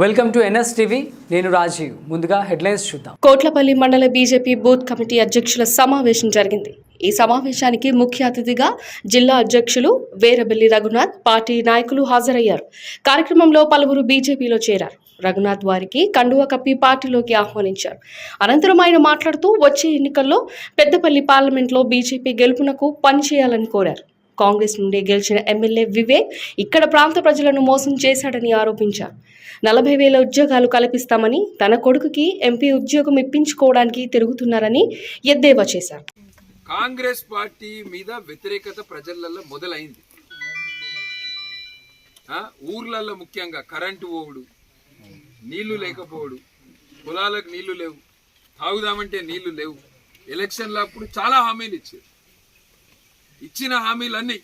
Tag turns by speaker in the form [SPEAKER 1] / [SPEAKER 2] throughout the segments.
[SPEAKER 1] Welcome to NS TV నేను రాజీవ్. ముందుగా headlines చూద్దాం.
[SPEAKER 2] కోట్లపల్లి మండల బీజేపీ బూత్ కమిటీ అధ్యక్షుల సమావేశం జరిగింది. ఈ సమావేశానికి ముఖ్య అతిథిగా జిల్లా అధ్యక్షులు వేరబెల్లి రఘునాథ్ పార్టీ నాయకులు హాజరయ్యారు. కార్యక్రమంలో పలువురు బీజేపీలో చేరారు. రఘునాథ్ వారికి కండువా కప్పి పార్టీలోకి ఆహ్వానించారు. అనంతరం ఆయన మాట్లాడుతూ వచ్చే ఎన్నికల్లో పెద్దపల్లి పార్లమెంట్లో బీజేపీ గెలుపునకు పనిచేయాలని కోరారు. కాంగ్రెస్ నుండి గెలిచిన ఎమ్మెల్యే వివేక్ ఇక్కడ ప్రాంత ప్రజలను మోసం చేశాడని ఆరోపించారు. నలభై వేల ఉద్యోగాలు కల్పిస్తామని తన కొడుకుకి ఎంపీ ఉద్యోగం ఇప్పించుకోవడానికి తిరుగుతున్నారని ఎద్దేవా చేశారు.
[SPEAKER 3] కాంగ్రెస్ పార్టీ మీద వ్యతిరేకత ప్రజలలో మొదలైంది. ఊర్లలో ముఖ్యంగా కరెంటు పోవుడు నీళ్ళు లేకపోవడు పొలాలకు నీళ్ళు లేవు తాగుదామంటే నీళ్ళు లేవు ఎలక్షన్లప్పుడు చాలా హామీలు ఇచ్చారు. ఇచ్చిన హామీలన్నీ.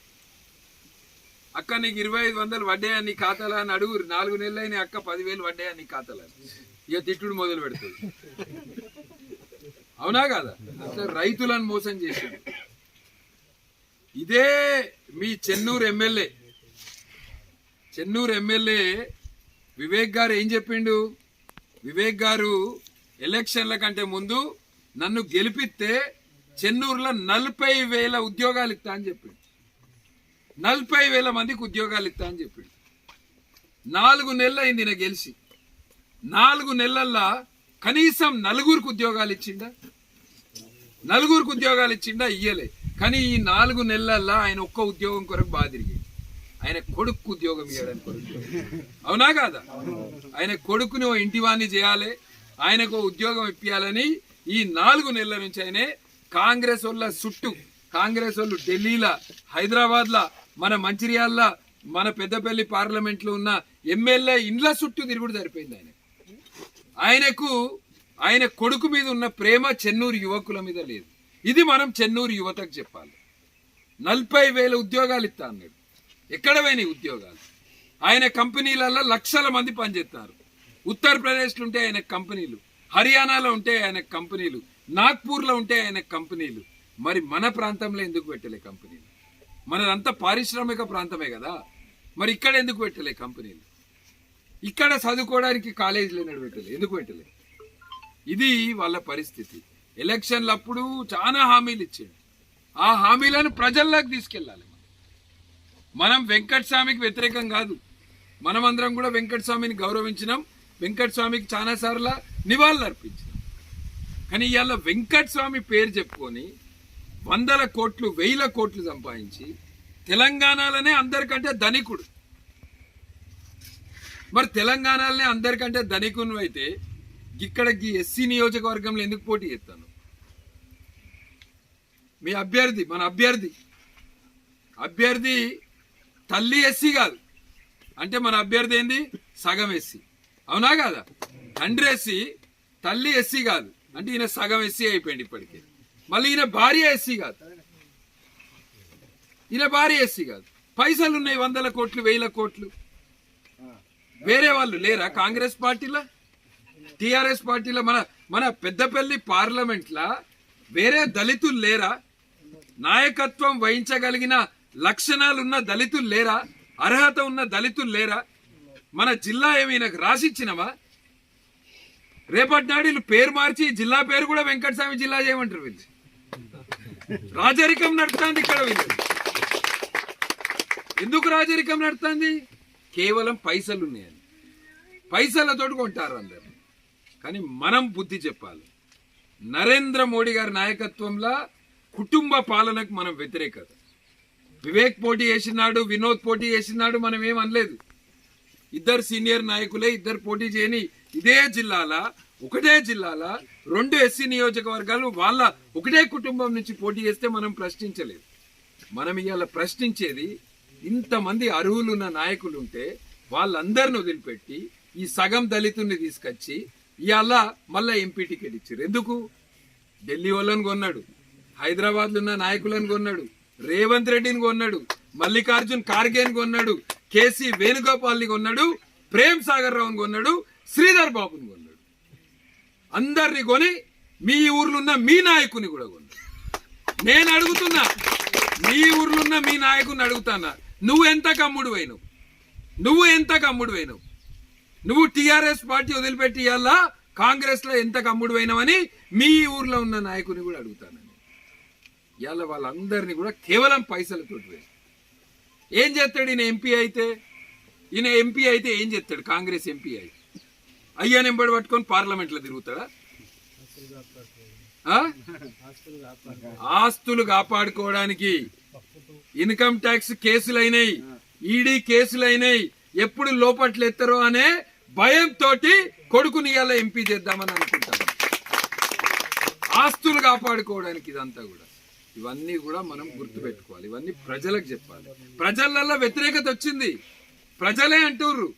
[SPEAKER 3] అక్క నీకు ఇరవై ఐదు వందలు వడ్డాయా నీ ఖాతాలో అని అడుగు నాలుగు నెలలైన అక్క పదివేలు వడ్డాయా నీ ఖాతాలో ఇక తిట్టుడు మొదలు పెడుతుంది అవునా కదా? అట్లా రైతులను మోసం చేసిండు ఇదే మీ చెన్నూరు ఎమ్మెల్యే. చెన్నూరు ఎమ్మెల్యే వివేక్ గారు ఏం చెప్పిండు? వివేక్ గారు ఎలక్షన్ల కంటే ముందు నన్ను గెలిపిస్తే చెన్నూరులో నలభై వేల ఉద్యోగాలు ఇస్తా అని చెప్పిండు. నలభై వేల మందికి ఉద్యోగాలు ఇస్తా అని చెప్పిండు. నాలుగు నెలలు అయింది నా గెలిచి. నాలుగు నెలల్లో కనీసం నలుగురికి ఉద్యోగాలు ఇచ్చిండా? నలుగురికి ఉద్యోగాలు ఇచ్చిండా? ఇయ్యలే. కానీ ఈ నాలుగు నెలల్లో ఆయన ఒక్క ఉద్యోగం కొరకు బాగా ఆయన కొడుకు ఉద్యోగం ఇవ్వడానికి కొడుకు అవునా కాదా? ఆయన కొడుకుని ఓ ఇంటివాణ్ణి చేయాలి ఆయనకు ఉద్యోగం ఇప్పించాలని ఈ నాలుగు నెలల నుంచి ఆయనే కాంగ్రెస్ వాళ్ళ చుట్టూ కాంగ్రెస్ వాళ్ళు ఢిల్లీలో హైదరాబాద్లో మన మంచిర్యాల మన పెద్దపల్లి పార్లమెంట్లో ఉన్న ఎమ్మెల్యే ఇండ్ల చుట్టూ తిరుగుడు సరిపోయింది ఆయన ఆయనకు ఆయన కొడుకు మీద ఉన్న ప్రేమ చెన్నూరు యువకుల మీద లేదు. ఇది మనం చెన్నూరు యువతకు చెప్పాలి. నలభై వేల ఉద్యోగాలు ఇస్తా అన్నాడు. ఎక్కడ పోయినాయి ఉద్యోగాలు? ఆయన కంపెనీలలో లక్షల మంది పనిచేస్తారు. ఉత్తరప్రదేశ్లో ఉంటే ఆయన కంపెనీలు. హర్యానాలో ఉంటే ఆయన కంపెనీలు. నాగ్పూర్లో ఉంటే ఆయన కంపెనీలు. మరి మన ప్రాంతంలో ఎందుకు పెట్టలే కంపెనీలు? మనదంతా పారిశ్రామిక ప్రాంతమే కదా. మరి ఇక్కడ ఎందుకు పెట్టలే కంపెనీలు? ఇక్కడ చదువుకోవడానికి కాలేజీలు ఎన్నడూ పెట్టలే. ఎందుకు పెట్టలే? ఇది వాళ్ళ పరిస్థితి. ఎలక్షన్లప్పుడు చాలా హామీలు ఇచ్చాడు. ఆ హామీలను ప్రజల్లోకి తీసుకెళ్ళాలి మనం. మనం వెంకట స్వామికి వ్యతిరేకం కాదు. మనమందరం కూడా వెంకట స్వామిని గౌరవించినాం. వెంకట స్వామికి చాలా నివాళులు అర్పించాం కానీ ఇవాళ వెంకట స్వామి పేరు చెప్పుకొని వందల కోట్లు వేల కోట్లు సంపాదించి తెలంగాణలోనే అందరికంటే ధనికుడు. మరి తెలంగాణలోనే అందరికంటే ధనికును అయితే ఇక్కడ ఈ ఎస్సీ నియోజకవర్గంలో ఎందుకు పోటీ చేస్తాను? మీ అభ్యర్థి మన అభ్యర్థి. అభ్యర్థి తల్లి ఎస్సీ కాదు. అంటే మన అభ్యర్థి ఏంది? సగం ఎస్సీ. అవునా కాదా? తండ్రి ఎస్సీ తల్లి ఎస్సీ కాదు. అంటే ఈయన సగం ఎస్సీ అయిపోయింది ఇప్పటికే. మళ్ళీ ఈయన భార్య ఎస్సీ కాదు. ఈయన భార్య ఎస్సీ కాదు. పైసలు ఉన్నాయి వందల కోట్లు వేల కోట్లు. వేరే వాళ్ళు లేరా? కాంగ్రెస్ పార్టీలో? టిఆర్ఎస్ పార్టీలో? మన మన పెద్దపల్లి పార్లమెంట్లో వేరే దళితులు లేరా? నాయకత్వం వహించగలిగిన లక్షణాలు ఉన్న దళితులు లేరా? అర్హత ఉన్న దళితులు లేరా? మన జిల్లా ఏమైనా ఈయనకు రాసిచ్చినవా? రేపటి నాడు వీళ్ళు పేరు మార్చి జిల్లా పేరు కూడా వెంకటస్వామి జిల్లా చేయమంటారు వీళ్ళు. రాజరికం నడుస్తుంది ఇక్కడ వీళ్ళు. ఎందుకు రాజరికం నడుతుంది కేవలం పైసలు ఉన్నాయని పైసలతోటి కొంటారు అందరు. కానీ మనం బుద్ధి చెప్పాలి. నరేంద్ర మోడీ గారి నాయకత్వంలో కుటుంబ పాలనకు మనం వ్యతిరేకత. వివేక్ పోటీ చేసినాడు వినోద్ పోటీ చేసినాడు మనం ఏం అనలేదు. ఇద్దరు సీనియర్ నాయకులే ఇద్దరు పోటీ చేయని ఇదే జిల్లాల ఒకటే జిల్లాల రెండు ఎస్సీ నియోజకవర్గాలు వాళ్ళ ఒకటే కుటుంబం నుంచి పోటీ చేస్తే మనం ప్రశ్నించలేదు. మనం ఇవాళ ప్రశ్నించేది ఇంతమంది అర్హులున్న నాయకులు ఉంటే వాళ్ళందరిని వదిలిపెట్టి ఈ సగం దళితుల్ని తీసుకొచ్చి ఇవాళ మళ్ళీ ఎంపీ టికెట్ ఇచ్చారు ఎందుకు? ఢిల్లీ వాళ్ళని కొన్నాడు హైదరాబాద్లో ఉన్న నాయకులను కొన్నాడు రేవంత్ రెడ్డిని కొన్నాడు మల్లికార్జున్ ఖార్గేని కొన్నాడు కేసీ వేణుగోపాల్ని కొన్నాడు ప్రేమ్ సాగర్ రావుని కొన్నాడు శ్రీధర్ బాబుని కొన్నాడు. అందరిని కొని మీ ఊర్లో ఉన్న మీ నాయకుని కూడా కొన్నాడు. నేను అడుగుతున్నా మీ ఊర్లో ఉన్న మీ నాయకుని అడుగుతానా? నువ్వు ఎంత కమ్ముడు పోయినావు నువ్వు ఎంత కమ్ముడు పోయినావు నువ్వు టీఆర్ఎస్ పార్టీ వదిలిపెట్టి ఇవ్వాలా కాంగ్రెస్లో ఎంత కమ్ముడు పోయినావని మీ ఊర్లో ఉన్న నాయకుని కూడా అడుగుతానని ఇవాళ వాళ్ళందరినీ కూడా కేవలం పైసలతో ఏం చేస్తాడు ఈయన ఎంపీ అయితే? ఈయన ఎంపీ అయితే ఏం చేస్తాడు? కాంగ్రెస్ ఎంపీ అయితే. అయ్యా నింబడి పట్టుకొని పార్లమెంట్లో తిరుగుతాడా ఆస్తులు కాపాడుకోవడానికి ఇన్కమ్ ట్యాక్స్ కేసులైనాయి ఈడీ కేసులైనాయి ఎప్పుడు లోపట్లు ఎత్తరో అనే భయంతో కొడుకుని ఇవాళ ఎంపీ చేద్దామని అనుకుంటాను ఆస్తులు కాపాడుకోవడానికి ఇదంతా కూడా. ఇవన్నీ కూడా మనం గుర్తుపెట్టుకోవాలి. ఇవన్నీ ప్రజలకు చెప్పాలి. ప్రజలల్లో వ్యతిరేకత వచ్చింది. ప్రజలే అంటుర్రు.